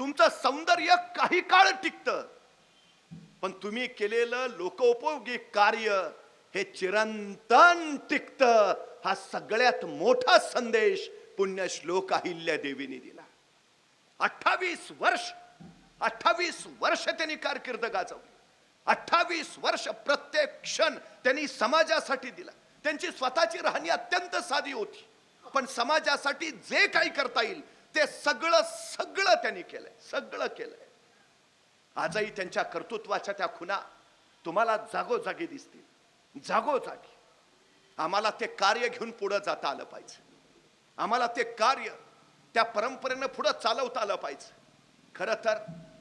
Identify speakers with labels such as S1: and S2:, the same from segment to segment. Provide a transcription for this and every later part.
S1: तुमचं सौंदर्य काही काळ टिकतं. पण तुम्ही केलेलं लोकोपयोगी कार्य हे चिरंतन टिकत. हा सगळ्यात मोठा संदेश पुण्य श्लोक अहिल्या देवीने दिला. अठ्ठावीस वर्ष अठ्ठावीस वर्ष त्यांनी कारकीर्द गाजवली. अठ्ठावीस वर्ष प्रत्येक क्षण त्यांनी समाजासाठी दिला. त्यांची स्वतःची राहणी अत्यंत साधी होती. पण समाजासाठी जे काही करता येईल ते सगळं सगळं त्यांनी केलंय सगळं केलंय. आजही त्यांच्या कर्तृत्वाच्या त्या खुना तुम्हाला जागोजागी दिसतील. जागोजागी. आम्हाला ते कार्य घेऊन पुढं जाता आलं पाहिजे. आम्हाला ते कार्य त्या परंपरेनं पुढं चालवता आलं पाहिजे. खरं तर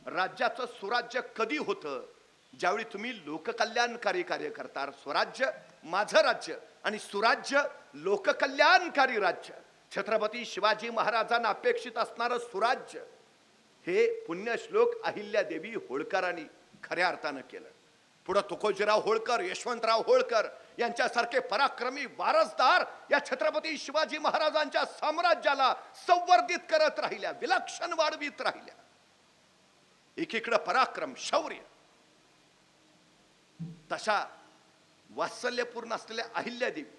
S1: राज्याचं स्वराज्य कधी होतं? ज्यावेळी तुम्ही लोककल्याणकारी कार्य करता स्वराज्य माझं राज्य आणि सुराज्य लोककल्याणकारी राज्य. छत्रपती शिवाजी महाराजांना अपेक्षित असणारं सुराज्य हे पुण्यश्लोक अहिल्यादेवी होळकरांनी खऱ्या अर्थानं केलं. पुढं तुकोजीराव होळकर यशवंतराव होळकर यांच्यासारखे पराक्रमी वारसदार या छत्रपती शिवाजी महाराजांच्या साम्राज्याला संवर्धित करत राहिल्या विलक्षण वाढवीत राहिल्या. एकीकडं पराक्रम शौर्य. तशा वात्सल्यपूर्ण असलेल्या अहिल्यादेवी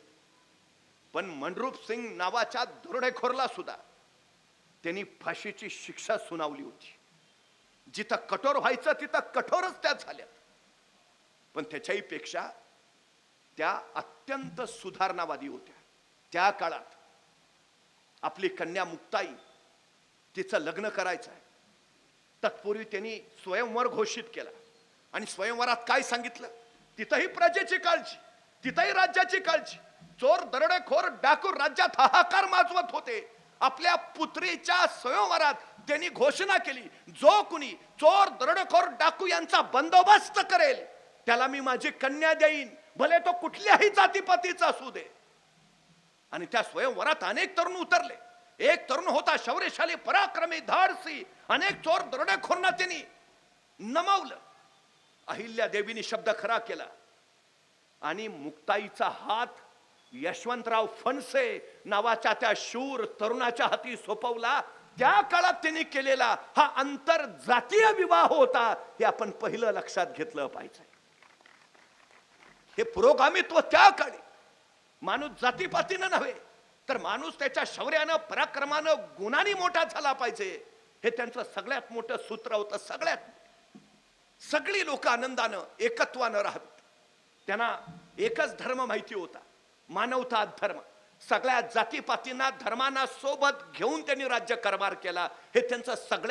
S1: पण मनरूप सिंग नावाच्या दुर्डेखोरला सुद्धा त्यांनी फाशीची शिक्षा सुनावली होती. जिथं कठोर व्हायचं तिथं कठोरच त्या झाल्या. पण त्याच्याही पेक्षा त्या अत्यंत सुधारणावादी होत्या. त्या काळात आपली कन्या मुक्ताई तिचं लग्न करायचं आहे. तत्पूर्वी त्यांनी स्वयंवर घोषित केला. आणि स्वयंवरात काय सांगितलं? तिथंही प्रजेची काळजी तिथंही राज्याची काळजी. चोर दरोडेखोर डाकूर राज्यात हाहाकार माजवत होते. आपल्या पुत्रीच्या स्वयंवरात त्यांनी घोषणा केली जो कुणी चोर दरोडेखोर डाकू यांचा बंदोबस्त करेल त्याला मी माझी कन्या देईन. भले तो कुठल्याही जातीपातीचा असू दे. आणि त्या स्वयंवरात अनेक तरुण उतरले. एक तरुण होता शौर्यशाली पराक्रमी धाडसी. अनेक चोर दरोडेखोरना त्यांनी नमवलं. अहिल्या देवीने शब्द खरा केला. आणि मुक्ताईचा हात यशवंतराव फणसे नावाच्या त्या शूर तरुणाच्या हाती सोपवला. त्या काळात त्यांनी केलेला हा आंतरजातीय विवाह होता हे आपण पहिलं लक्षात घेतलं पाहिजे. हे पुरोगामित्व त्या काळी माणूस जातीपातीनं नव्हे तर माणूस त्याच्या शौर्यानं पराक्रमानं गुणाने मोठा झाला पाहिजे. हे त्यांचं सगळ्यात मोठं सूत्र होतं सगळ्यात. सगळी लोक आनंदानं एकत्वानं राहत त्यांना एकच धर्म माहिती होता. मानवता धर्म. सगळ्या जातीपातींना धर्मांना सोबत घेऊन त्यांनी राज्य कारभार केला. हे त्यांचं सगळ्या